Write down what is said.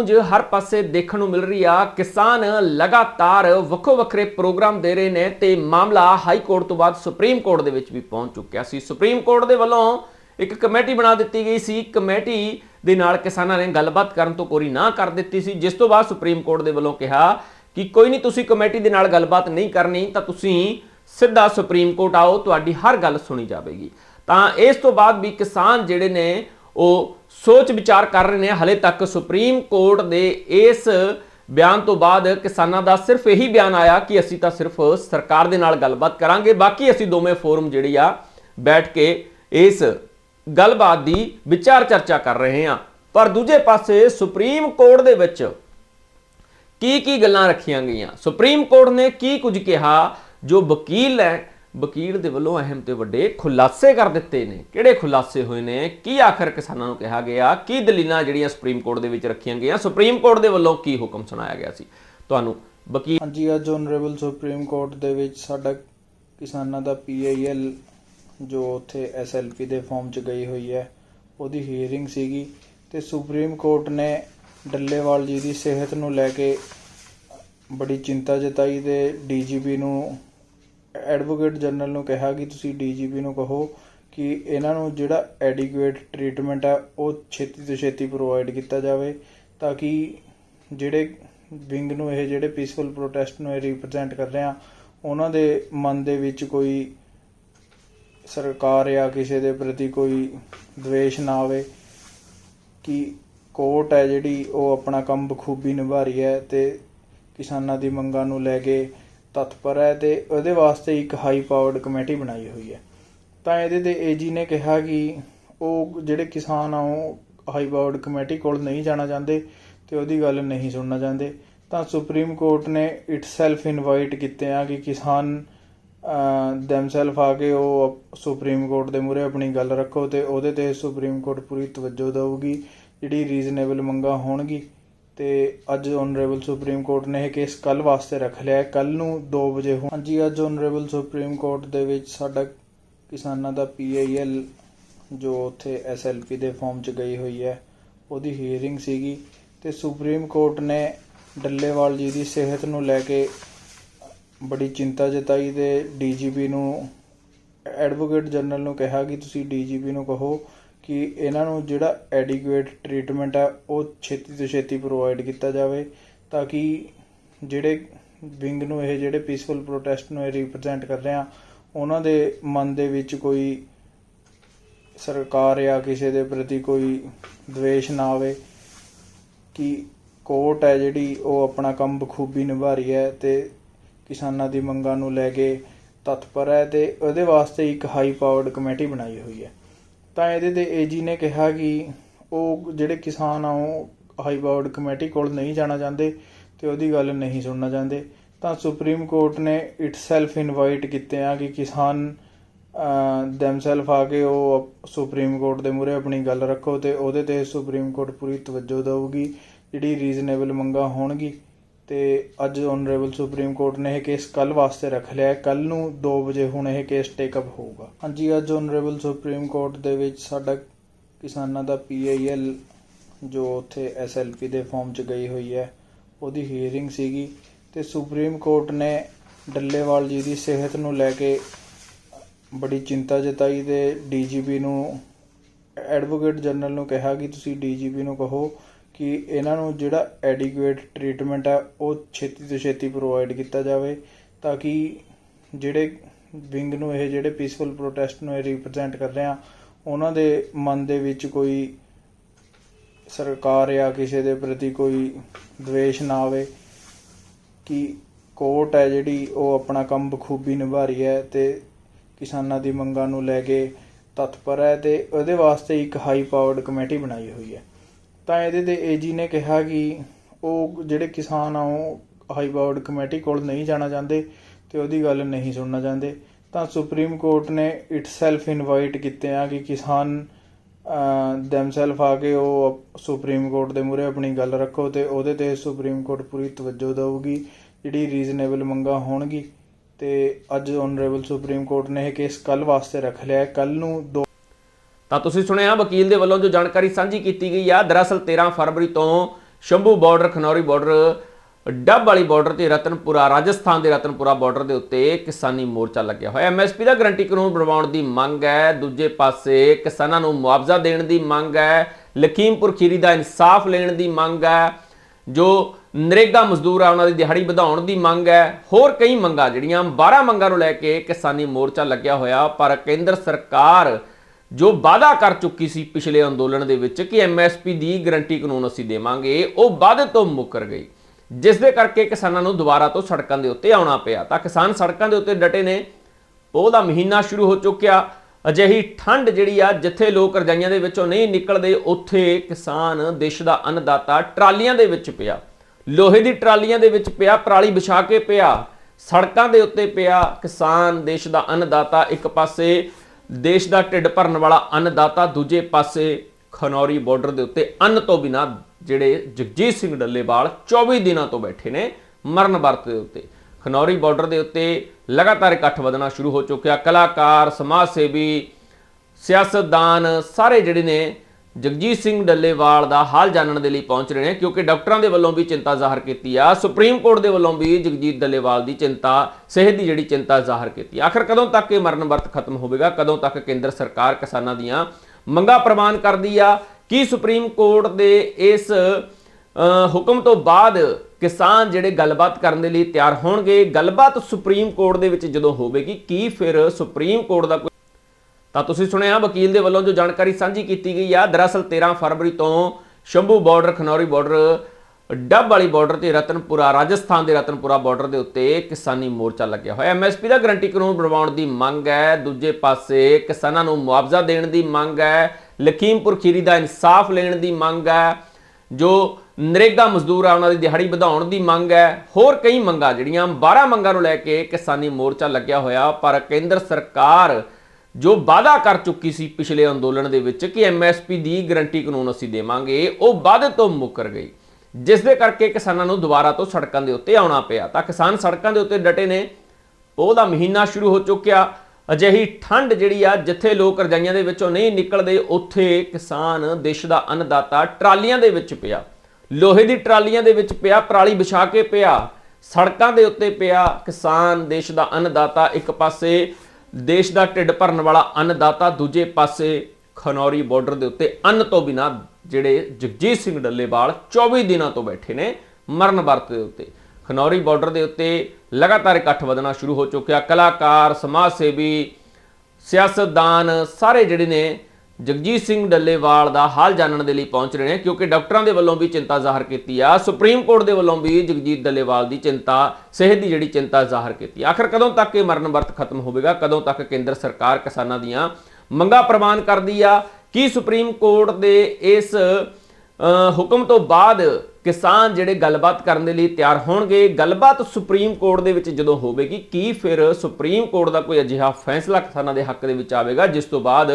ਉਂਝ ਹਰ ਪਾਸੇ ਦੇਖਣ ਨੂੰ ਮਿਲ ਰਹੀ ਆ। ਕਿਸਾਨ ਲਗਾਤਾਰ ਵੱਖੋ ਵੱਖਰੇ ਪ੍ਰੋਗਰਾਮ ਦੇ ਰਹੇ ਨੇ ਤੇ ਮਾਮਲਾ ਹਾਈ ਕੋਰਟ ਤੋਂ ਬਾਅਦ ਸੁਪਰੀਮ ਕੋਰਟ ਦੇ ਵਿੱਚ ਵੀ ਪਹੁੰਚ ਚੁੱਕਿਆ ਸੀ। ਸੁਪਰੀਮ ਕੋਰਟ ਦੇ ਵੱਲੋਂ ਇੱਕ ਕਮੇਟੀ ਬਣਾ ਦਿੱਤੀ ਗਈ ਸੀ। ਕਮੇਟੀ ਦੇ ਨਾਲ ਕਿਸਾਨਾਂ ਨੇ ਗੱਲਬਾਤ ਕਰਨ ਤੋਂ ਕੋਰੀ ਨਾ ਕਰ ਦਿੱਤੀ ਸੀ। ਜਿਸ ਤੋਂ ਬਾਅਦ ਸੁਪਰੀਮ ਕੋਰਟ ਦੇ ਵੱਲੋਂ ਕਿਹਾ ਕਿ ਕੋਈ ਨਹੀਂ, ਤੁਸੀਂ ਕਮੇਟੀ ਦੇ ਨਾਲ ਗੱਲਬਾਤ ਨਹੀਂ ਕਰਨੀ ਤਾਂ ਤੁਸੀਂ ਸਿੱਧਾ ਸੁਪਰੀਮ ਕੋਰਟ ਆਓ, ਤੁਹਾਡੀ ਹਰ ਗੱਲ ਸੁਣੀ ਜਾਵੇਗੀ। ਤਾਂ ਇਸ ਤੋਂ ਬਾਅਦ ਵੀ ਕਿਸਾਨ ਜਿਹੜੇ ਨੇ ਉਹ ਸੋਚ ਵਿਚਾਰ ਕਰ ਰਹੇ ਨੇ। ਹਲੇ ਤੱਕ ਸੁਪਰੀਮ ਕੋਰਟ ਦੇ ਇਸ ਬਿਆਨ ਤੋਂ ਬਾਅਦ ਕਿਸਾਨਾਂ ਦਾ ਸਿਰਫ ਇਹੀ ਬਿਆਨ ਆਇਆ ਕਿ ਅਸੀਂ ਤਾਂ ਸਿਰਫ ਸਰਕਾਰ ਦੇ ਨਾਲ ਗੱਲਬਾਤ ਕਰਾਂਗੇ। ਬਾਕੀ ਅਸੀਂ ਦੋਵੇਂ ਫੋਰਮ ਜਿਹੜੀ ਆ, ਬੈਠ ਕੇ ਇਸ ਗੱਲਬਾਤ ਦੀ ਵਿਚਾਰ ਚਰਚਾ ਕਰ ਰਹੇ ਹਾਂ। ਪਰ ਦੂਜੇ ਪਾਸੇ ਸੁਪਰੀਮ ਕੋਰਟ ਦੇ ਵਿੱਚ ਕੀ ਕੀ ਗੱਲਾਂ ਰੱਖੀਆਂ ਗਈਆਂ? ਸੁਪਰੀਮ ਕੋਰਟ ਨੇ ਕੀ ਕੁਝ ਕਿਹਾ? ਜੋ ਵਕੀਲ ਹੈ ਵਕੀਲ ਦੇ ਵੱਲੋਂ ਅਹਿਮ ਤੇ ਵੱਡੇ ਖੁਲਾਸੇ ਕਰ ਦਿੱਤੇ ਨੇ। ਕਿਹੜੇ ਖੁਲਾਸੇ ਹੋਏ ਨੇ? ਕੀ ਆਖਰ ਕਿਸਾਨਾਂ ਨੂੰ ਕਿਹਾ ਗਿਆ? ਕੀ ਦਲੀਲਾਂ ਜਿਹੜੀਆਂ ਸੁਪਰੀਮ ਕੋਰਟ ਦੇ ਵਿੱਚ ਰੱਖੀਆਂ ਗਈਆਂ? ਸੁਪਰੀਮ ਕੋਰਟ ਦੇ ਵੱਲੋਂ ਕੀ ਹੁਕਮ ਸੁਣਾਇਆ ਗਿਆ ਸੀ? ਤੁਹਾਨੂੰ ਵਕੀਲ ਹਾਂਜੀ, ਅੱਜ ਓਨਰੇਬਲ ਸੁਪਰੀਮ ਕੋਰਟ ਦੇ ਵਿੱਚ ਸਾਡਾ ਕਿਸਾਨਾਂ ਦਾ ਪੀਆਈਐਲ ਜੋ ਉੱਥੇ ਐਸਐਲਪੀ ਦੇ ਫਾਰਮ 'ਚ ਗਈ ਹੋਈ ਹੈ, ਉਹਦੀ ਹੀਅਰਿੰਗ ਸੀਗੀ ਤੇ ਸੁਪਰੀਮ ਕੋਰਟ ਨੇ ਡੱਲੇਵਾਲ ਜੀ ਦੀ ਸਿਹਤ ਨੂੰ ਲੈ ਕੇ ਬੜੀ ਚਿੰਤਾ ਜਤਾਈ ਤੇ ਡੀਜੀਪੀ ਨੂੰ ਐਡਵੋਕੇਟ ਜਨਰਲ ਨੂੰ ਕਿਹਾ ਕਿ ਤੁਸੀਂ ਡੀਜੀਪੀ ਨੂੰ ਕਹੋ ਕਿ ਇਹਨਾਂ ਨੂੰ ਜਿਹੜਾ ਐਡਿਕੁਏਟ ਟ੍ਰੀਟਮੈਂਟ ਹੈ ਉਹ ਛੇਤੀ ਤੋਂ ਛੇਤੀ ਪ੍ਰੋਵਾਈਡ ਕੀਤਾ ਜਾਵੇ ਤਾਂ ਕਿ ਜਿਹੜੇ ਵਿੰਗ ਨੂੰ ਇਹ ਜਿਹੜੇ ਪੀਸਫੁਲ ਪ੍ਰੋਟੈਸਟ ਨੂੰ ਇਹ ਰਿਪਰੈਜ਼ੈਂਟ ਕਰ ਰਹੇ ਆ, ਉਹਨਾਂ ਦੇ ਮਨ ਦੇ ਵਿੱਚ ਕੋਈ ਸਰਕਾਰ ਜਾਂ ਕਿਸੇ ਦੇ ਪ੍ਰਤੀ ਕੋਈ ਦਵੇਸ਼ ਨਾ ਆਵੇ ਕਿ ਕੋਰਟ ਹੈ ਜਿਹੜੀ, ਉਹ ਆਪਣਾ ਕੰਮ ਬਖੂਬੀ ਨਿਭਾ ਰਹੀ ਹੈ ਤੇ ਕਿਸਾਨਾਂ ਦੀ ਮੰਗਾਂ ਨੂੰ ਲੈ ਕੇ ਤਤਪਰ ਹੈ ਤੇ ਉਹਦੇ ਵਾਸਤੇ ਇੱਕ ਹਾਈ ਪਾਵਰਡ ਕਮੇਟੀ ਬਣਾਈ ਹੋਈ ਹੈ। ਤਾਂ ਇਹਦੇ ਤੇ ਏਜੀ ਨੇ ਕਿਹਾ ਕਿ ਉਹ ਜਿਹੜੇ ਕਿਸਾਨ ਆ, ਉਹ ਹਾਈ ਪਾਵਰਡ ਕਮੇਟੀ ਕੋਲ ਨਹੀਂ ਜਾਣਾ ਚਾਹੁੰਦੇ ਤੇ ਉਹਦੀ ਗੱਲ ਨਹੀਂ ਸੁਣਨਾ ਚਾਹੁੰਦੇ। ਤਾਂ ਸੁਪਰੀਮ ਕੋਰਟ ਨੇ ਇਟਸੈਲਫ ਇਨਵਾਈਟ ਕੀਤੇ ਆ ਕਿ ਕਿਸਾਨ ਦੈਮਸੈਲਫ ਆ ਕੇ ਉਹ ਸੁਪਰੀਮ ਕੋਰਟ ਦੇ ਮੂਹਰੇ ਆਪਣੀ ਗੱਲ ਰੱਖੋ ਤੇ ਉਹਦੇ ਤੇ ਸੁਪਰੀਮ ਕੋਰਟ ਪੂਰੀ ਤਵੱਜੋ ਦੇਊਗੀ, ਜਿਹੜੀ ਰੀਜ਼ਨੇਬਲ ਮੰਗਾਂ ਹੋਣਗੀ। ਤੇ ਅੱਜ ਓਨਰੇਬਲ ਸੁਪਰੀਮ ਕੋਰਟ ਨੇ ਇਹ ਕੇਸ ਕੱਲ ਵਾਸਤੇ ਰੱਖ ਲਿਆ ਹੈ। ਕੱਲ ਨੂੰ 2 ਵਜੇ ਹੋ ਹਾਂਜੀ, ਅੱਜ ਓਨਰੇਬਲ ਸੁਪਰੀਮ ਕੋਰਟ ਦੇ ਵਿੱਚ ਸਾਡਾ ਕਿਸਾਨਾਂ ਦਾ ਪੀਆਈਐਲ ਜੋ ਉੱਥੇ ਐਸਐਲਪੀ ਦੇ ਫਾਰਮ 'ਚ ਗਈ ਹੋਈ ਹੈ, ਉਹਦੀ ਹੀਅਰਿੰਗ ਸੀਗੀ ਤੇ ਸੁਪਰੀਮ ਕੋਰਟ ਨੇ ਡੱਲੇਵਾਲ ਜੀ ਦੀ ਸਿਹਤ ਨੂੰ ਲੈ ਕੇ ਬੜੀ ਚਿੰਤਾ ਜਤਾਈ ਤੇ ਡੀਜੀਪੀ ਨੂੰ ਐਡਵੋਕੇਟ ਜਨਰਲ ਨੂੰ ਕਿਹਾ ਕਿ ਤੁਸੀਂ ਡੀਜੀਪੀ ਨੂੰ ਕਹੋ। ਕਿ ਇਹਨਾਂ ਨੂੰ ਜਿਹੜਾ ਐਡਿਕੁਏਟ ਟ੍ਰੀਟਮੈਂਟ ਹੈ ਉਹ ਛੇਤੀ ਤੋਂ ਛੇਤੀ ਪ੍ਰੋਵਾਈਡ ਕੀਤਾ ਜਾਵੇ ਤਾਂ ਕਿ ਜਿਹੜੇ ਵਿੰਗ ਨੂੰ ਇਹ ਜਿਹੜੇ ਪੀਸਫੁਲ ਪ੍ਰੋਟੈਸਟ ਨੂੰ ਇਹ ਰਿਪਰੈਜ਼ੈਂਟ ਕਰ ਰਹੇ ਆ, ਉਹਨਾਂ ਦੇ ਮਨ ਦੇ ਵਿੱਚ ਕੋਈ ਸਰਕਾਰ ਜਾਂ ਕਿਸੇ ਦੇ ਪ੍ਰਤੀ ਕੋਈ ਦਵੇਸ਼ ਨਾ ਆਵੇ ਕਿ ਕੋਰਟ ਹੈ ਜਿਹੜੀ, ਉਹ ਆਪਣਾ ਕੰਮ ਬਖੂਬੀ ਨਿਭਾ ਰਹੀ ਹੈ ਤੇ ਕਿਸਾਨਾਂ ਦੀ ਮੰਗਾਂ ਨੂੰ ਲੈ ਕੇ ਤਤਪਰ ਹੈ ਤੇ ਉਹਦੇ ਵਾਸਤੇ ਇੱਕ ਹਾਈ ਪਾਵਰਡ ਕਮੇਟੀ ਬਣਾਈ ਹੋਈ ਹੈ। ਤਾਂ ਇਹਦੇ ਤੇ ਏਜੀ ਨੇ ਕਿਹਾ ਕਿ ਉਹ ਜਿਹੜੇ ਕਿਸਾਨ ਆ, ਉਹ ਹਾਈ ਪਾਵਰਡ ਕਮੇਟੀ ਕੋਲ ਨਹੀਂ ਜਾਣਾ ਚਾਹੁੰਦੇ ਤੇ ਉਹਦੀ ਗੱਲ ਨਹੀਂ ਸੁਣਨਾ ਚਾਹੁੰਦੇ। ਤਾਂ ਸੁਪਰੀਮ ਕੋਰਟ ਨੇ ਇਟਸੈਲਫ ਇਨਵਾਈਟ ਕੀਤੇ ਆ ਕਿ ਕਿਸਾਨ ਦੈਮਸੈਲਫ ਆ ਕੇ ਉਹ ਸੁਪਰੀਮ ਕੋਰਟ ਦੇ ਮੂਹਰੇ ਆਪਣੀ ਗੱਲ ਰੱਖੋ ਤੇ ਉਹਦੇ ਤੇ ਸੁਪਰੀਮ ਕੋਰਟ ਪੂਰੀ ਤਵੱਜੋ ਦੇਊਗੀ, ਜਿਹੜੀ ਰੀਜ਼ਨੇਬਲ ਮੰਗਾਂ ਹੋਣਗੀ। ਤੇ ਅੱਜ ਓਨਰੇਬਲ ਸੁਪਰੀਮ ਕੋਰਟ ਨੇ ਇਹ ਕੇਸ ਕੱਲ ਵਾਸਤੇ ਰੱਖ ਲਿਆ ਹੈ। ਕੱਲ ਨੂੰ 2 ਵਜੇ ਹੁਣ ਇਹ ਕੇਸ ਟੇਕ ਅਪ ਹੋਊਗਾ। ਹਾਂਜੀ, ਅੱਜ ਓਨਰੇਬਲ ਸੁਪਰੀਮ ਕੋਰਟ ਦੇ ਵਿੱਚ ਸਾਡਾ ਕਿਸਾਨਾਂ ਦਾ ਪੀਆਈਐਲ ਜੋ ਉੱਥੇ ਐਸਐਲਪੀ ਦੇ ਫਾਰਮ 'ਚ ਗਈ ਹੋਈ ਹੈ, ਉਹਦੀ ਹੀਅਰਿੰਗ ਸੀਗੀ ਤੇ ਸੁਪਰੀਮ ਕੋਰਟ ਨੇ ਡੱਲੇਵਾਲ ਜੀ ਦੀ ਸਿਹਤ ਨੂੰ ਲੈ ਕੇ ਬੜੀ ਚਿੰਤਾ ਜਤਾਈ ਤੇ ਡੀਜੀਪੀ ਨੂੰ ਐਡਵੋਕੇਟ ਜਨਰਲ ਨੂੰ ਕਿਹਾ ਕਿ ਤੁਸੀਂ ਡੀਜੀਪੀ ਨੂੰ ਕਹੋ। ਕਿ ਇਹਨਾਂ ਨੂੰ ਜਿਹੜਾ ਐਡਿਕੁਏਟ ਟ੍ਰੀਟਮੈਂਟ ਹੈ ਉਹ ਛੇਤੀ ਤੋਂ ਛੇਤੀ ਪ੍ਰੋਵਾਈਡ ਕੀਤਾ ਜਾਵੇ ਤਾਂ ਕਿ ਜਿਹੜੇ ਵਿੰਗ ਨੂੰ ਇਹ ਜਿਹੜੇ ਪੀਸਫੁਲ ਪ੍ਰੋਟੈਸਟ ਨੂੰ ਇਹ ਰਿਪਰੈਜ਼ੈਂਟ ਕਰ ਰਹੇ ਆ, ਉਹਨਾਂ ਦੇ ਮਨ ਦੇ ਵਿੱਚ ਕੋਈ ਸਰਕਾਰ ਜਾਂ ਕਿਸੇ ਦੇ ਪ੍ਰਤੀ ਕੋਈ ਦਵੇਸ਼ ਨਾ ਆਵੇ ਕਿ ਕੋਰਟ ਹੈ ਜਿਹੜੀ, ਉਹ ਆਪਣਾ ਕੰਮ ਬਖੂਬੀ ਨਿਭਾ ਰਹੀ ਹੈ ਤੇ ਕਿਸਾਨਾਂ ਦੀ ਮੰਗਾਂ ਨੂੰ ਲੈ ਕੇ ਤਤਪਰ ਹੈ ਤੇ ਉਹਦੇ ਵਾਸਤੇ ਇੱਕ ਹਾਈ ਪਾਵਰਡ ਕਮੇਟੀ ਬਣਾਈ ਹੋਈ ਹੈ। ਤਾਂ ਇਹਦੇ ਤੇ ਏਜੀ ਨੇ ਕਿਹਾ ਕਿ ਉਹ ਜਿਹੜੇ ਕਿਸਾਨ ਆ, ਉਹ ਹਾਈ ਪਾਵਰਡ ਕਮੇਟੀ ਕੋਲ ਨਹੀਂ ਜਾਣਾ ਚਾਹੁੰਦੇ ਤੇ ਉਹਦੀ ਗੱਲ ਨਹੀਂ ਸੁਣਨਾ ਚਾਹੁੰਦੇ। ਤਾਂ ਸੁਪਰੀਮ ਕੋਰਟ ਨੇ ਇਟਸੈਲਫ ਇਨਵਾਈਟ ਕੀਤੇ ਆ ਕਿ ਕਿਸਾਨ ਦੈਮਸੈਲਫ ਆ ਕੇ ਉਹ ਸੁਪਰੀਮ ਕੋਰਟ ਦੇ ਮੂਹਰੇ ਆਪਣੀ ਗੱਲ ਰੱਖੋ ਤੇ ਉਹਦੇ ਤੇ ਸੁਪਰੀਮ ਕੋਰਟ ਪੂਰੀ ਤਵੱਜੋ ਦੇਊਗੀ, ਜਿਹੜੀ ਰੀਜ਼ਨੇਬਲ ਮੰਗਾਂ ਹੋਣਗੀ। ਤੇ ਅੱਜ ਓਨਰੇਬਲ ਸੁਪਰੀਮ ਕੋਰਟ ਨੇ ਇਹ ਕੇਸ ਕੱਲ ਵਾਸਤੇ ਰੱਖ ਲਿਆ। ਹੈ ਕੱਲ ਨੂੰ 2 ਤਾਂ ਤੁਸੀਂ ਸੁਣਿਆ, ਵਕੀਲ ਦੇ ਵੱਲੋਂ ਜੋ ਜਾਣਕਾਰੀ ਸਾਂਝੀ ਕੀਤੀ ਗਈ ਆ, ਦਰਅਸਲ 13 ਫਰਵਰੀ ਤੋਂ ਸ਼ੰਭੂ ਬਾਰਡਰ ਖਨੌਰੀ ਬਾਰਡਰ ਡੱਬ ਵਾਲੀ ਬਾਰਡਰ ਤੇ ਰਤਨਪੁਰਾ, ਰਾਜਸਥਾਨ ਦੇ ਰਤਨਪੁਰਾ ਬਾਰਡਰ ਦੇ ਉੱਤੇ ਕਿਸਾਨੀ ਮੋਰਚਾ ਲੱਗਿਆ ਹੋਇਆ। ਐਮਐਸਪੀ ਦਾ ਗਰੰਟੀ ਕਾਨੂੰਨ ਬਣਵਾਉਣ ਦੀ ਮੰਗ ਹੈ। ਦੂਜੇ ਪਾਸੇ ਕਿਸਾਨਾਂ ਨੂੰ ਮੁਆਵਜ਼ਾ ਦੇਣ ਦੀ ਮੰਗ ਹੈ। ਲਖੀਮਪੁਰ ਖੀਰੀ ਦਾ ਇਨਸਾਫ ਲੈਣ ਦੀ ਮੰਗ ਹੈ। ਜੋ ਨਰੇਗਾ ਮਜ਼ਦੂਰ ਆ, ਉਹਨਾਂ ਦੀ ਦਿਹਾੜੀ ਵਧਾਉਣ ਦੀ ਮੰਗ ਹੈ। ਹੋਰ ਕਈ ਮੰਗਾਂ ਜਿਹੜੀਆਂ 12 ਮੰਗਾਂ ਨੂੰ ਲੈ ਕੇ ਕਿਸਾਨੀ ਮੋਰਚਾ ਲੱਗਿਆ ਹੋਇਆ, ਪਰ ਕੇਂਦਰ ਸਰਕਾਰ ਜੋ ਵਾਅਦਾ ਕਰ ਚੁੱਕੀ ਸੀ ਪਿਛਲੇ ਅੰਦੋਲਨ ਦੇ ਵਿੱਚ ਕਿ ਐਮਐਸਪੀ ਦੀ ਗਰੰਟੀ ਕਾਨੂੰਨ ਅਸੀਂ ਦੇਵਾਂਗੇ, ਉਹ ਵਾਅਦੇ ਤੋਂ ਮੁੱਕਰ ਗਈ। ਜਿਸ ਦੇ ਕਰਕੇ ਕਿਸਾਨਾਂ ਨੂੰ ਦੁਬਾਰਾ ਤੋਂ ਸੜਕਾਂ ਦੇ ਉੱਤੇ ਆਉਣਾ ਪਿਆ। ਤਾਂ ਕਿਸਾਨ ਸੜਕਾਂ ਦੇ ਉੱਤੇ ਡਟੇ ਨੇ। ਪੋਹ ਦਾ ਮਹੀਨਾ ਸ਼ੁਰੂ ਹੋ ਚੁੱਕਿਆ। ਅਜਿਹੀ ਠੰਡ ਜਿਹੜੀ ਆ, ਜਿੱਥੇ ਲੋਕ ਰਜਾਈਆਂ ਦੇ ਵਿੱਚੋਂ ਨਹੀਂ ਨਿਕਲਦੇ, ਉੱਥੇ ਕਿਸਾਨ ਦੇਸ਼ ਦਾ ਅੰਨਦਾਤਾ ਟਰਾਲੀਆਂ ਦੇ ਵਿੱਚ ਪਿਆ। ਲੋਹੇ ਦੀ ਟਰਾਲੀਆਂ ਦੇ ਵਿੱਚ ਪਿਆ, ਪਰਾਲੀ ਵਿਛਾ ਕੇ ਪਿਆ। ਸੜਕਾਂ ਦੇ ਉੱਤੇ ਪਿਆ। ਕਿਸਾਨ ਦੇਸ਼ ਦਾ ਅੰਨਦਾਤਾ ਇੱਕ ਪਾਸੇ ਦੇਸ਼ ਦਾ ਢਿੱਡ ਭਰਨ ਵਾਲਾ ਅੰਨਦਾਤਾ ਦੂਜੇ ਪਾਸੇ ਖਨੌਰੀ ਬਾਰਡਰ ਦੇ ਉੱਤੇ ਅੰਨ ਤੋਂ ਬਿਨਾ ਜਿਹੜੇ ਜਗਜੀਤ ਸਿੰਘ ਡੱਲੇਵਾਲ 24 ਦਿਨਾਂ ਤੋਂ ਬੈਠੇ ਨੇ ਮਰਨ ਵਰਤ ਦੇ ਉੱਤੇ। ਖਨੌਰੀ ਬਾਰਡਰ ਦੇ ਉੱਤੇ ਲਗਾਤਾਰ ਇਕੱਠ ਵਧਣਾ ਸ਼ੁਰੂ ਹੋ ਚੁੱਕਿਆ। ਕਲਾਕਾਰ, ਸਮਾਜ ਸੇਵੀ, ਸਿਆਸਤਦਾਨ ਸਾਰੇ ਜਿਹੜੇ ਨੇ ਜਗਜੀਤ ਸਿੰਘ ਡੱਲੇਵਾਲ ਦਾ ਹਾਲ ਜਾਣਨ ਦੇ ਲਈ ਪਹੁੰਚ ਰਹੇ ਨੇ, ਕਿਉਂਕਿ ਡਾਕਟਰਾਂ ਦੇ ਵੱਲੋਂ ਵੀ ਚਿੰਤਾ ਜ਼ਾਹਰ ਕੀਤੀ ਆ। ਸੁਪਰੀਮ ਕੋਰਟ ਦੇ ਵੱਲੋਂ ਵੀ ਜਗਜੀਤ ਡੱਲੇਵਾਲ ਦੀ ਚਿੰਤਾ, ਸਿਹਤ ਦੀ ਜਿਹੜੀ ਚਿੰਤਾ ਜ਼ਾਹਰ ਕੀਤੀ ਆਖਰ ਕਦੋਂ ਤੱਕ ਇਹ ਮਰਨ ਵਰਤ ਖਤਮ ਹੋਵੇਗਾ? ਕਦੋਂ ਤੱਕ ਕੇਂਦਰ ਸਰਕਾਰ ਕਿਸਾਨਾਂ ਦੀਆਂ ਮੰਗਾਂ ਪ੍ਰਵਾਨ ਕਰਦੀ ਆ? ਕੀ ਸੁਪਰੀਮ ਕੋਰਟ ਦੇ ਇਸ ਹੁਕਮ ਤੋਂ ਬਾਅਦ ਕਿਸਾਨ ਜਿਹੜੇ ਗੱਲਬਾਤ ਕਰਨ ਦੇ ਲਈ ਤਿਆਰ ਹੋਣਗੇ? ਗੱਲਬਾਤ ਸੁਪਰੀਮ ਕੋਰਟ ਦੇ ਵਿੱਚ ਜਦੋਂ ਹੋਵੇਗੀ, ਕੀ ਫਿਰ ਸੁਪਰੀਮ ਕੋਰਟ ਦਾ ਤਾਂ ਤੁਸੀਂ ਸੁਣਿਆ, ਵਕੀਲ ਦੇ ਵੱਲੋਂ ਜੋ ਜਾਣਕਾਰੀ ਸਾਂਝੀ ਕੀਤੀ ਗਈ ਆ, ਦਰਅਸਲ 13 ਫਰਵਰੀ ਤੋਂ ਸ਼ੰਭੂ ਬਾਰਡਰ ਖਨੌਰੀ ਬਾਰਡਰ ਡੱਬ ਵਾਲੀ ਬਾਰਡਰ ਤੇ ਰਤਨਪੁਰਾ, ਰਾਜਸਥਾਨ ਦੇ ਰਤਨਪੁਰਾ ਬਾਰਡਰ ਦੇ ਉੱਤੇ ਕਿਸਾਨੀ ਮੋਰਚਾ ਲੱਗਿਆ ਹੋਇਆ। ਐਮਐਸਪੀ ਦਾ ਗਰੰਟੀ ਕਾਨੂੰਨ ਬਣਵਾਉਣ ਦੀ ਮੰਗ ਹੈ। ਦੂਜੇ ਪਾਸੇ ਕਿਸਾਨਾਂ ਨੂੰ ਮੁਆਵਜ਼ਾ ਦੇਣ ਦੀ ਮੰਗ ਹੈ। ਲਖੀਮਪੁਰ ਖੀਰੀ ਦਾ ਇਨਸਾਫ ਲੈਣ ਦੀ ਮੰਗ ਹੈ। ਜੋ ਨਰੇਗਾ ਮਜ਼ਦੂਰ ਆ, ਉਹਨਾਂ ਦੀ ਦਿਹਾੜੀ ਵਧਾਉਣ ਦੀ ਮੰਗ ਹੈ। ਹੋਰ ਕਈ ਮੰਗਾਂ ਜਿਹੜੀਆਂ 12 ਮੰਗਾਂ ਨੂੰ ਲੈ ਕੇ ਕਿਸਾਨੀ ਮੋਰਚਾ ਲੱਗਿਆ ਹੋਇਆ। ਪਰ ਕੇਂਦਰ ਸਰਕਾਰ ਜੋ ਵਾਅਦਾ ਕਰ ਚੁੱਕੀ ਸੀ ਪਿਛਲੇ ਅੰਦੋਲਨ ਦੇ ਵਿੱਚ ਕਿ ਐਮਐਸਪੀ ਦੀ ਗਰੰਟੀ ਕਾਨੂੰਨ ਅਸੀਂ ਦੇਵਾਂਗੇ, ਉਹ ਵਾਅਦੇ ਤੋਂ ਮੁੱਕਰ ਗਈ। ਜਿਸ ਦੇ ਕਰਕੇ ਕਿਸਾਨਾਂ ਨੂੰ ਦੁਬਾਰਾ ਤੋਂ ਸੜਕਾਂ ਦੇ ਉੱਤੇ ਆਉਣਾ ਪਿਆ। ਤਾਂ ਕਿਸਾਨ ਸੜਕਾਂ ਦੇ ਉੱਤੇ ਡਟੇ ਨੇ। ਪੋਹ ਦਾ ਮਹੀਨਾ ਸ਼ੁਰੂ ਹੋ ਚੁੱਕਿਆ। ਅਜਿਹੀ ਠੰਡ ਜਿਹੜੀ ਆ, ਜਿੱਥੇ ਲੋਕ ਰਜਾਈਆਂ ਦੇ ਵਿੱਚੋਂ ਨਹੀਂ ਨਿਕਲਦੇ, ਉੱਥੇ ਕਿਸਾਨ ਦੇਸ਼ ਦਾ ਅੰਨਦਾਤਾ ਟਰਾਲੀਆਂ ਦੇ ਵਿੱਚ ਪਿਆ। ਲੋਹੇ ਦੀ ਟਰਾਲੀਆਂ ਦੇ ਵਿੱਚ ਪਿਆ, ਪਰਾਲੀ ਵਿਛਾ ਕੇ ਪਿਆ। ਸੜਕਾਂ ਦੇ ਉੱਤੇ ਪਿਆ। ਕਿਸਾਨ ਦੇਸ਼ ਦਾ ਅੰਨਦਾਤਾ ਇੱਕ ਪਾਸੇ ਦੇਸ਼ ਦਾ ਢਿੱਡ ਭਰਨ ਵਾਲਾ ਅੰਨਦਾਤਾ ਦੂਜੇ ਪਾਸੇ ਖਨੌਰੀ ਬਾਰਡਰ ਦੇ ਉੱਤੇ ਅੰਨ ਤੋਂ ਬਿਨਾ ਜਿਹੜੇ ਜਗਜੀਤ ਸਿੰਘ ਡੱਲੇਵਾਲ 24 ਦਿਨਾਂ ਤੋਂ ਬੈਠੇ ਨੇ ਮਰਨ ਵਰਤ ਦੇ ਉੱਤੇ। ਖਨੌਰੀ ਬਾਰਡਰ ਦੇ ਉੱਤੇ ਲਗਾਤਾਰ ਇਕੱਠ ਵਧਣਾ ਸ਼ੁਰੂ ਹੋ ਚੁੱਕਿਆ। ਕਲਾਕਾਰ, ਸਮਾਜ ਸੇਵੀ, ਸਿਆਸਤਦਾਨ ਸਾਰੇ ਜਿਹੜੇ ਨੇ ਜਗਜੀਤ ਸਿੰਘ ਡੱਲੇਵਾਲ ਦਾ ਹਾਲ ਜਾਣਨ ਦੇ ਲਈ ਪਹੁੰਚ ਰਹੇ ਨੇ, ਕਿਉਂਕਿ ਡਾਕਟਰਾਂ ਦੇ ਵੱਲੋਂ ਵੀ ਚਿੰਤਾ ਜ਼ਾਹਰ ਕੀਤੀ ਆ, ਸੁਪਰੀਮ ਕੋਰਟ ਦੇ ਵੱਲੋਂ ਵੀ ਜਗਜੀਤ ਡੱਲੇਵਾਲ ਦੀ ਚਿੰਤਾ, ਸਿਹਤ ਦੀ ਜਿਹੜੀ ਚਿੰਤਾ ਜ਼ਾਹਰ ਕੀਤੀ ਆਖਰ ਕਦੋਂ ਤੱਕ ਇਹ ਮਰਨ ਵਰਤ ਖਤਮ ਹੋਵੇਗਾ? ਕਦੋਂ ਤੱਕ ਕੇਂਦਰ ਸਰਕਾਰ ਕਿਸਾਨਾਂ ਦੀਆਂ ਮੰਗਾਂ ਪ੍ਰਵਾਨ ਕਰਦੀ ਆ? ਕੀ ਸੁਪਰੀਮ ਕੋਰਟ ਦੇ ਇਸ ਹੁਕਮ ਤੋਂ ਬਾਅਦ ਕਿਸਾਨ ਜਿਹੜੇ ਗੱਲਬਾਤ ਕਰਨ ਦੇ ਲਈ ਤਿਆਰ ਹੋਣਗੇ? ਗੱਲਬਾਤ ਸੁਪਰੀਮ ਕੋਰਟ ਦੇ ਵਿੱਚ ਜਦੋਂ ਹੋਵੇਗੀ, ਕੀ ਫਿਰ ਸੁਪਰੀਮ ਕੋਰਟ ਦਾ ਕੋਈ ਅਜਿਹਾ ਫੈਸਲਾ ਕਿਸਾਨਾਂ ਦੇ ਹੱਕ ਦੇ ਵਿੱਚ ਆਵੇਗਾ, ਜਿਸ ਤੋਂ ਬਾਅਦ